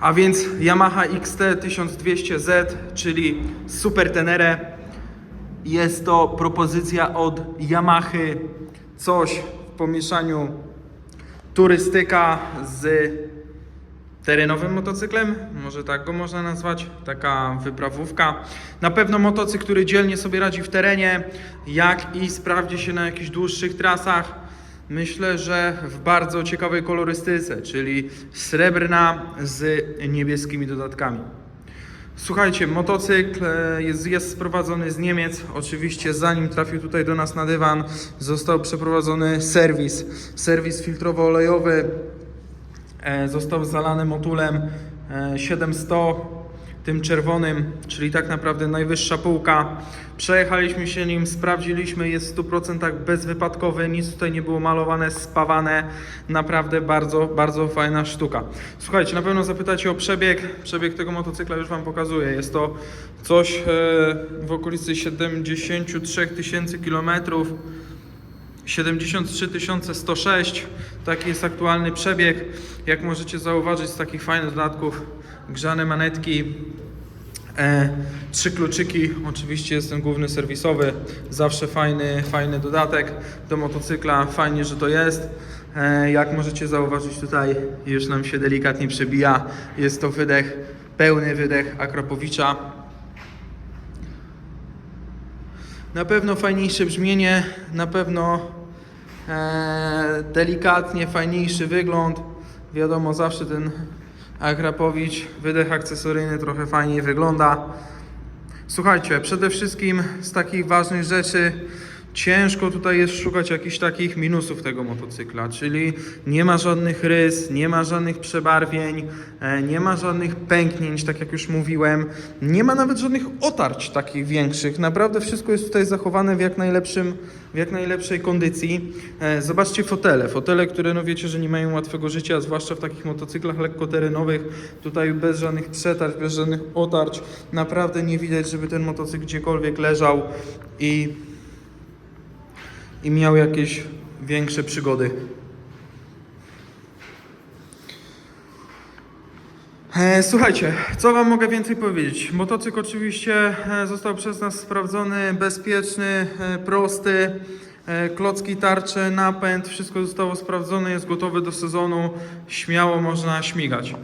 A więc Yamaha XT 1200Z, czyli Super Tenere. Jest to propozycja od Yamahy, coś w pomieszaniu turystyka z terenowym motocyklem, może tak go można nazwać, taka wyprawówka. Na pewno motocykl, który dzielnie sobie radzi w terenie, jak i sprawdzi się na jakichś dłuższych trasach. Myślę, że w bardzo ciekawej kolorystyce, czyli srebrna z niebieskimi dodatkami. Słuchajcie, motocykl e, jest, jest sprowadzony z Niemiec. Oczywiście zanim trafił tutaj do nas na dywan, został przeprowadzony serwis. Serwis filtrowo-olejowy, E, został zalany motulem e, 700, tym czerwonym, czyli tak naprawdę najwyższa półka. Przejechaliśmy się nim, sprawdziliśmy, jest w 100% bezwypadkowy, nic tutaj nie było malowane, spawane. Naprawdę bardzo, bardzo fajna sztuka. Słuchajcie, na pewno zapytacie o przebieg. Przebieg tego motocykla już Wam pokazuję. Jest to coś e, w okolicy 73 tysięcy kilometrów. 73 106, taki jest aktualny przebieg. Jak możecie zauważyć z takich fajnych dodatków, grzane manetki, e, trzy kluczyki, oczywiście jest ten główny serwisowy, zawsze fajny, fajny dodatek do motocykla, fajnie, że to jest. E, jak możecie zauważyć tutaj już nam się delikatnie przebija, jest to wydech, pełny wydech Akropowicza, na pewno fajniejsze brzmienie, na pewno delikatnie fajniejszy wygląd. Wiadomo, zawsze ten Akrapowicz, wydech akcesoryjny trochę fajniej wygląda. Słuchajcie, przede wszystkim z takich ważnych rzeczy ciężko tutaj jest szukać jakichś takich minusów tego motocykla, czyli nie ma żadnych rys, nie ma żadnych przebarwień, e, nie ma żadnych pęknięć, tak jak już mówiłem, nie ma nawet żadnych otarć takich większych. Naprawdę wszystko jest tutaj zachowane w jak najlepszym, w jak najlepszej kondycji. E, Zobaczcie fotele, fotele, które no wiecie, że nie mają łatwego życia, zwłaszcza w takich motocyklach lekkoterenowych, tutaj bez żadnych przetarć, bez żadnych otarć. Naprawdę nie widać, żeby ten motocykl gdziekolwiek leżał i i miał jakieś większe przygody. E, Słuchajcie, co Wam mogę więcej powiedzieć? Motocykl oczywiście e, został przez nas sprawdzony, bezpieczny, e, prosty. Klocki, tarcze, napęd, wszystko zostało sprawdzone, jest gotowy do sezonu. Śmiało można śmigać.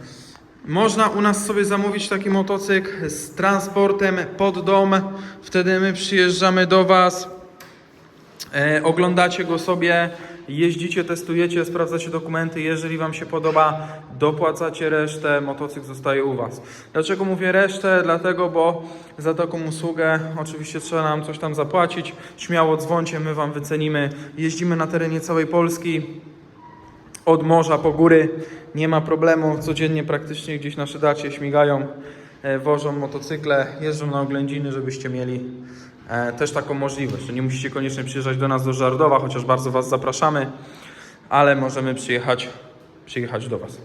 Można u nas sobie zamówić taki motocykl z transportem pod dom. Wtedy my przyjeżdżamy do Was, oglądacie go sobie, jeździcie, testujecie, sprawdzacie dokumenty. Jeżeli Wam się podoba, dopłacacie resztę, motocykl zostaje u Was. Dlaczego mówię resztę? Dlatego, bo za taką usługę oczywiście trzeba nam coś tam zapłacić. Śmiało dzwońcie, my Wam wycenimy. Jeździmy na terenie całej Polski. Od morza po góry nie ma problemu. Codziennie praktycznie gdzieś nasze dacie śmigają, e, wożą motocykle, jeżdżą na oględziny, żebyście mieli e, też taką możliwość. Nie musicie koniecznie przyjeżdżać do nas do Żardowa, chociaż bardzo Was zapraszamy, ale możemy przyjechać, przyjechać do Was.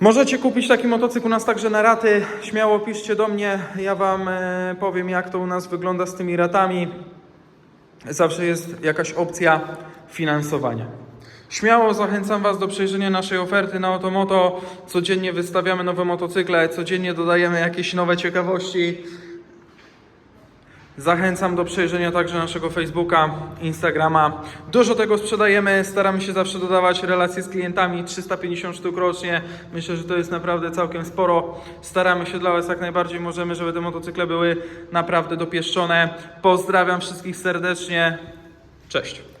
Możecie kupić taki motocykl u nas także na raty. Śmiało piszcie do mnie, ja Wam e, powiem jak to u nas wygląda z tymi ratami. Zawsze jest jakaś opcja finansowania. Śmiało zachęcam Was do przejrzenia naszej oferty na Otomoto. Codziennie wystawiamy nowe motocykle, codziennie dodajemy jakieś nowe ciekawości. Zachęcam do przejrzenia także naszego Facebooka, Instagrama. Dużo tego sprzedajemy, staramy się zawsze dodawać relacje z klientami, 350 sztuk rocznie. Myślę, że to jest naprawdę całkiem sporo. Staramy się dla Was jak najbardziej możemy, żeby te motocykle były naprawdę dopieszczone. Pozdrawiam wszystkich serdecznie. Cześć.